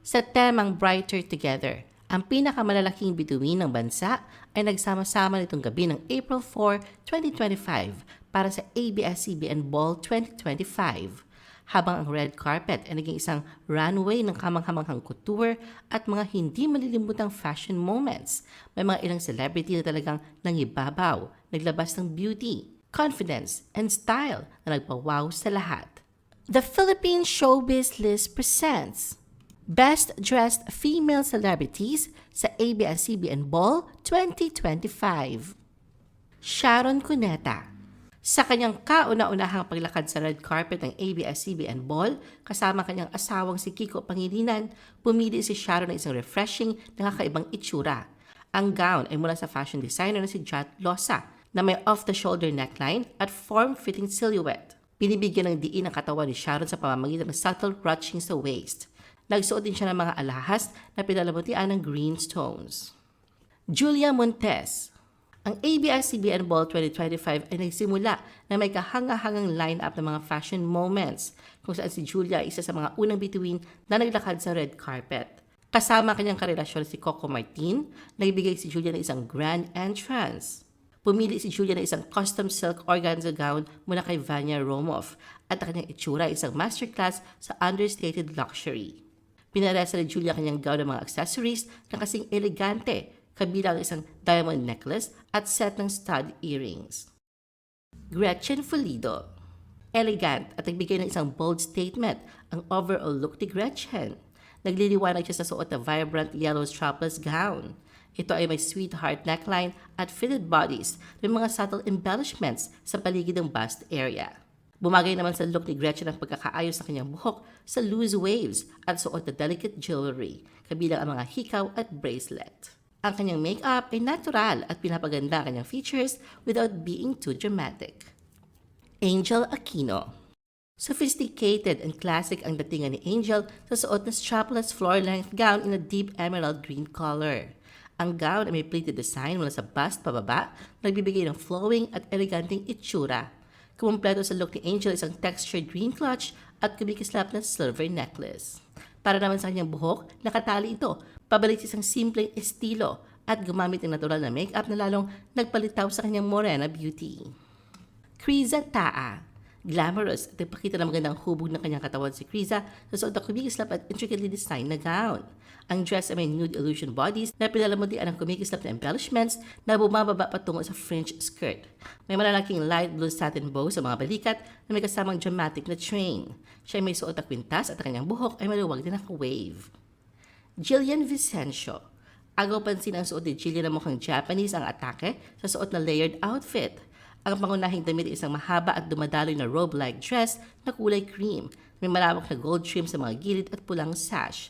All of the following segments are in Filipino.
Sa temang Brighter Together, ang pinakamalalaking bituin ng bansa ay nagsama-sama nitong gabi ng April 4, 2025 para sa ABS-CBN Ball 2025 habang ang red carpet ay naging isang runway ng kamanghamanghang couture at mga hindi malilimutang fashion moments. May mga ilang celebrity na talagang nangibabaw, naglabas ng beauty, confidence, and style na nagpawaw sa lahat. The Philippine Showbiz List presents Best Dressed Female Celebrities sa ABS-CBN Ball 2025. Sharon Cuneta sa kanyang kauna-unahang paglakad sa red carpet ng ABS-CBN Ball, kasama kanyang asawang si Kiko Pangilinan, pumili si Sharon ng isang refreshing, nakakaibang itsura. Ang gown ay mula sa fashion designer na si Jat Losa, na may off-the-shoulder neckline at form-fitting silhouette. Binibigyan ng diin ang katawan ni Sharon sa pamamagitan ng subtle ruching sa waist. Nagsuot din siya ng mga alahas na pinalamutian ng green stones. Julia Montes ang ABS-CBN Ball 2025 ay nagsimula na may kahanga-hangang line-up ng mga fashion moments kung saan si Julia ay isa sa mga unang bituin na naglakad sa red carpet. Kasama kanyang karelasyon si Coco Martin, nagbigay si Julia ng isang grand entrance. Pumili si Julia ng isang custom silk organza gown mula kay Vanya Romoff at ang kanyang itsura ay isang masterclass sa understated luxury. Pinaresa ni Julia kanyang gown ng mga accessories na kasing elegante kabilang ang isang diamond necklace at set ng stud earrings. Gretchen Fulido Elegant at nagbigay ng isang bold statement ang overall look ni Gretchen. Nagliliwanag siya sa suot na vibrant yellow strapless gown. Ito ay may sweetheart neckline at fitted bodies may mga subtle embellishments sa paligid ng bust area. Bumagay naman sa look ni Gretchen ang pagkakaayos sa kanyang buhok sa loose waves at suot na delicate jewelry, kabilang ang mga hikaw at bracelet. Ang kanyang makeup ay natural at pinapaganda ang kanyang features without being too dramatic. Angel Aquino Sophisticated and classic ang datingan ni Angel sa suot na strapless floor-length gown in a deep emerald green color. Ang gown ay may pleated design mula sa bust pababa, nagbibigay ng flowing at eleganteng itsura. Kumpleto sa look ni Angel isang textured green clutch at kumikislap na silver necklace. Para naman sa kanyang buhok, nakatali ito, pabalik sa isang simpleng estilo at gumamit ng natural na makeup na lalong nagpalitaw sa kanyang morena beauty. Kriza Taa Glamorous at nagpakita ng magandang hubog ng kanyang katawan si Kriza sa suot na kumikislap at intricately designed na gown. Ang dress ay may nude illusion bodies na pinalamudian ng kumikislap na embellishments na bumababa patungo sa fringe skirt. May malalaking light blue satin bow sa mga balikat na may kasamang dramatic na train. Siya ay may suot na kwintas at ang kanyang buhok ay maluwag din naka-wave. Jillian Vicencio Agaw pansin ang suot ni Jillian na mukhang Japanese ang atake sa suot na layered outfit. Ang pangunahing damit ay isang mahaba at dumadaloy na robe-like dress na kulay cream. May malawak na gold trim sa mga gilid at pulang sash.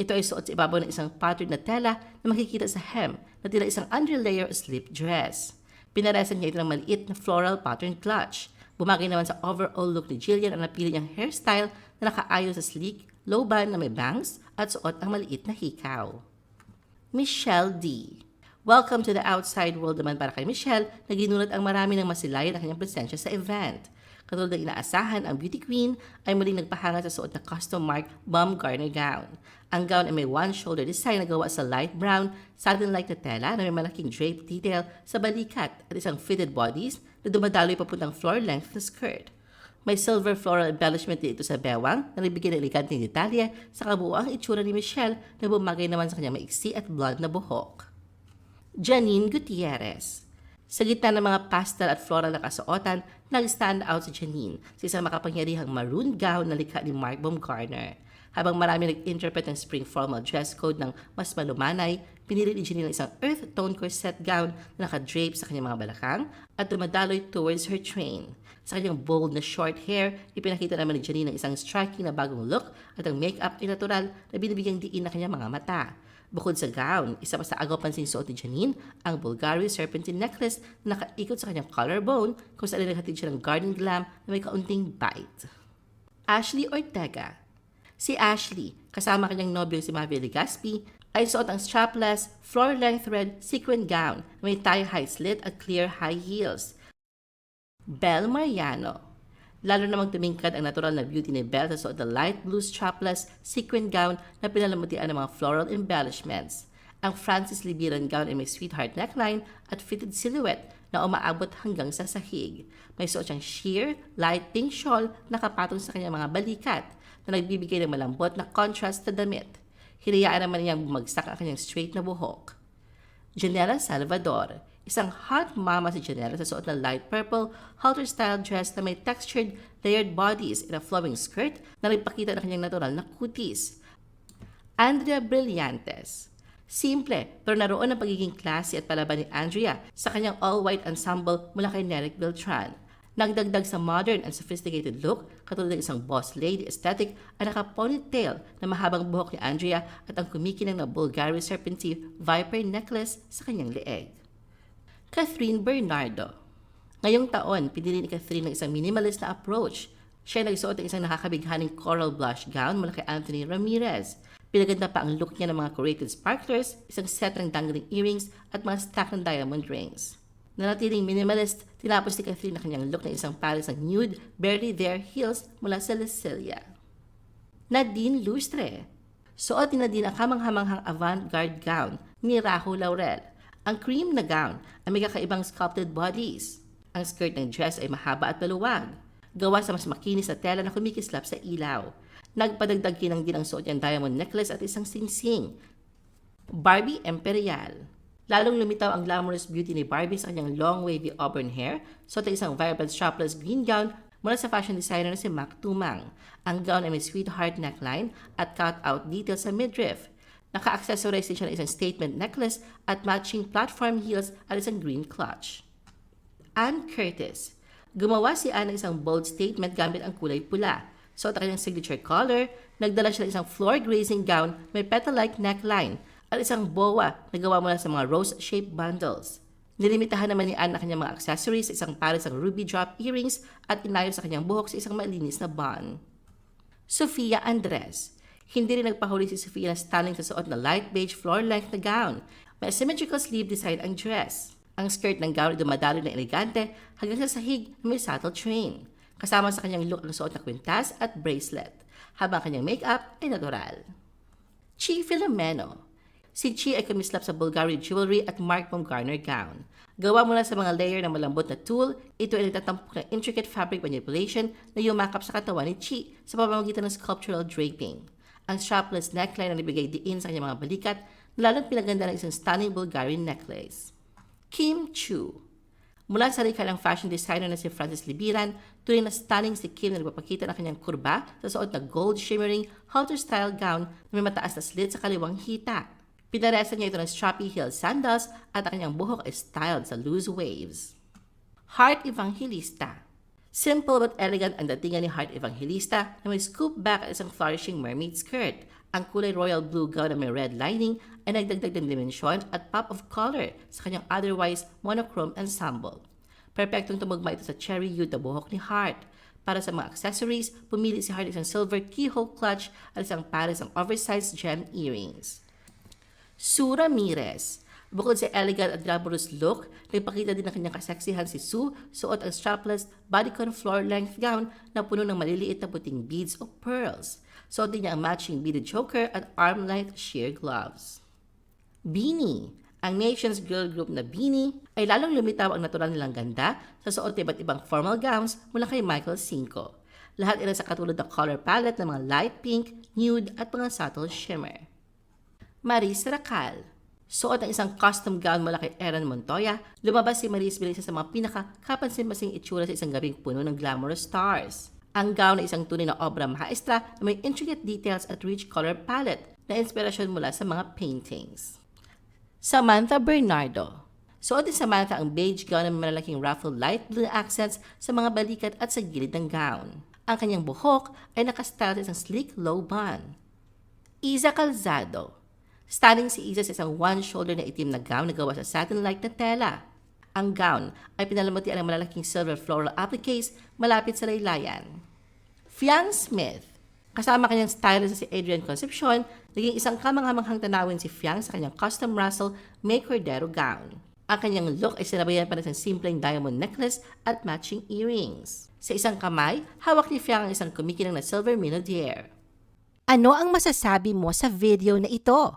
Ito ay suot sa ibabaw ng isang pattern na tela na makikita sa hem na tila isang underlayer slip dress. Pinaresan niya ito ng maliit na floral pattern clutch. Bumagay naman sa overall look ni Jillian ang napili niyang hairstyle na nakaayon sa sleek, low bun na may bangs at suot ang maliit na hikaw. Michelle D. Welcome to the outside world naman para kay Michelle na ginulat ang marami ng masilayan ang kanyang presensya sa event. Katulad ng inaasahan, ang beauty queen ay muling nagpahanga sa suot na custom-marked Baumgartner gown. Ang gown ay may one-shoulder design na gawa sa light brown, satin-like na tela na may malaking drape detail sa balikat at isang fitted bodies na dumadaloy papuntang floor-length na skirt. May silver floral embellishment dito sa bewang na nagbigay ng eleganteng detalye sa kabuoang itsura ni Michelle na bumagay naman sa kanyang maiksi at blonde na buhok. Janine Gutierrez Sa gitna ng mga pastel at floral na kasuotan, nag-stand out si Janine sa isang makapangyarihang maroon gown na likha ni Mark Baumgartner. Habang marami nag-interpret ng spring formal dress code ng mas malumanay, pinili ni Janine ang isang earth tone corset gown na nakadrape sa kanyang mga balakang at dumadaloy towards her train. Sa kanyang bold na short hair, ipinakita naman ni Janine ang isang striking na bagong look at ang makeup ay natural na binibigyang diin na kanyang mga mata. Bukod sa gown, isa pa sa agaw pansin suot ni Janine, ang Bulgari serpentine necklace na nakaikot sa kanyang collarbone kung saan naghatid siya ng garden glam na may kaunting bite. Ashley Ortega Si Ashley, kasama kanyang nobyo si Mavi Legaspi, ay suot ang strapless, floor-length red sequin gown na may tie-high slit at clear high heels. Belle Mariano Lalo namang tumingkad ang natural na beauty ni Belle sa suot na light blue strapless sequin gown na pinalamutian ng mga floral embellishments. Ang Francis Libiran gown ay may sweetheart neckline at fitted silhouette na umaabot hanggang sa sahig. May suot siyang sheer, light pink shawl na kapatong sa kanyang mga balikat na nagbibigay ng malambot na contrast sa damit. Hinayaan naman niyang bumagsak ang kanyang straight na buhok. Janela Salvador. Isang hot mama si Janela sa suot na light purple halter-style dress na may textured, layered bodies in a flowing skirt na nagpakita ng kanyang natural na kutis. Andrea Brillantes. Simple, pero naroon ang pagiging classy at palaban ni Andrea sa kanyang all-white ensemble mula kay Nerek Beltran. Nagdagdag sa modern and sophisticated look, katulad ng isang boss lady aesthetic ang naka-ponytail na mahabang buhok ni Andrea at ang kumikinang na Bulgari Serpentine Viper necklace sa kanyang leeg. Catherine Bernardo Ngayong taon, pinili ni Catherine ng isang minimalist na approach. Siya ay nagsuot ng isang nakakabighaning coral blush gown mula kay Anthony Ramirez. Pinaganda pa ang look niya ng mga curated sparklers, isang set ng dangling earrings at mga stack ng diamond rings. Nanatiling minimalist, tinapos ni Catherine na kanyang look ng isang pares ng nude, barely there heels mula sa Lucilia. Nadine Lustre Suot ni Nadine ang kamanghamanghang avant-garde gown ni Raho Laurel. Ang cream na gown ay may kakaibang sculpted bodies. Ang skirt ng dress ay mahaba at maluwag. Gawa sa mas makinis na tela na kumikislap sa ilaw. Nagpadagdag kinang din ang suot niyang diamond necklace at isang singsing. Barbie Imperial Lalong lumitaw ang glamorous beauty ni Barbie sa kanyang long wavy auburn hair, suot ang isang vibrant strapless green gown mula sa fashion designer na si Mac Tumang. Ang gown ay may sweetheart neckline at cut-out details sa midriff. Naka-accessorize din siya ng isang statement necklace at matching platform heels at isang green clutch. Anne Curtis. Gumawa si Anne ng isang bold statement gamit ang kulay pula. So, ang kanyang signature color, nagdala siya ng isang floor grazing gown may petal-like neckline at isang boa na gawa mula sa mga rose-shaped bundles. Nilimitahan naman ni Anne ang kanyang mga accessories sa isang pares ng ruby drop earrings at inayos sa kanyang buhok sa isang malinis na bun. Sofia Andres. Hindi rin nagpahuli si Sofia na stunning sa suot na light beige floor-length na gown. May symmetrical sleeve design ang dress. Ang skirt ng gown ay dumadalo na elegante hanggang sa sahig na may saddle train. Kasama sa kanyang look ang suot na kwintas at bracelet, habang kanyang makeup ay natural. Chi Filomeno Si Chi ay kumislap sa Bulgari jewelry at Mark Baumgartner gown. Gawa mula sa mga layer ng malambot na tulle, ito ay nagtatampok ng intricate fabric manipulation na yumakap sa katawan ni Chi sa pamamagitan ng sculptural draping. Ang strapless neckline na nabigay diin sa kanyang mga balikat na lalong pinaganda ng isang stunning Bulgarian necklace. Kim Chu Mula sa rika ng fashion designer na si Francis Libiran, tunay na stunning si Kim na nagpapakita ng kanyang kurba sa suot na gold shimmering halter-style gown na may mataas na slit sa kaliwang hita. Pinaresa niya ito ng strappy heel sandals at ang kanyang buhok ay styled sa loose waves. Heart Evangelista Simple but elegant ang datingan ni Heart Evangelista na may scoop back at isang flourishing mermaid skirt. Ang kulay royal blue gown na may red lining ay nagdagdag ng dimensyon at pop of color sa kanyang otherwise monochrome ensemble. Perpektong tumugma ito sa cherry hued na buhok ni Heart. Para sa mga accessories, pumili si Heart isang silver keyhole clutch at isang pares ng oversized gem earrings. Sue Ramirez. Bukod sa elegant at glamorous look, nagpakita din ng kanyang kaseksihan si Sue suot ang strapless bodycon floor-length gown na puno ng maliliit na puting beads o pearls. Suot din niya ang matching beaded choker at arm-length sheer gloves. Beanie. Ang Nation's girl group na Beanie ay lalong lumitaw ang natural nilang ganda sa suot ng iba't ibang formal gowns mula kay Michael Cinco. Lahat ila sa katulad ng color palette ng mga light pink, nude at mga subtle shimmer. Maris Racal Suot ng isang custom gown mula kay Eran Montoya, lumabas si Maris bilang isa sa mga pinaka-kapansin-masing itsura sa isang gabing puno ng glamorous stars. Ang gown ay isang tunay na obra maestra na may intricate details at rich color palette na inspirasyon mula sa mga paintings. Samantha Bernardo Suot ni Samantha ang beige gown na may malalaking ruffled light blue accents sa mga balikat at sa gilid ng gown. Ang kanyang buhok ay nakastyle sa isang sleek low bun. Isa Calzado Stunning si Isa sa isang one-shoulder na itim na gown na gawa sa satin-like na tela. Ang gown ay pinalamutian ng malalaking silver floral appliques malapit sa laylayan. Fiang Smith Kasama kanyang stylist si Adrian Concepcion, naging isang kamanghamanghang tanawin si Fiang sa kanyang custom Russell May Cordero gown. Ang kanyang look ay sinabayan pa ng isang simpleng diamond necklace at matching earrings. Sa isang kamay, hawak ni Fiang ang isang kumikinang na silver minaudiere. Ano ang masasabi mo sa video na ito?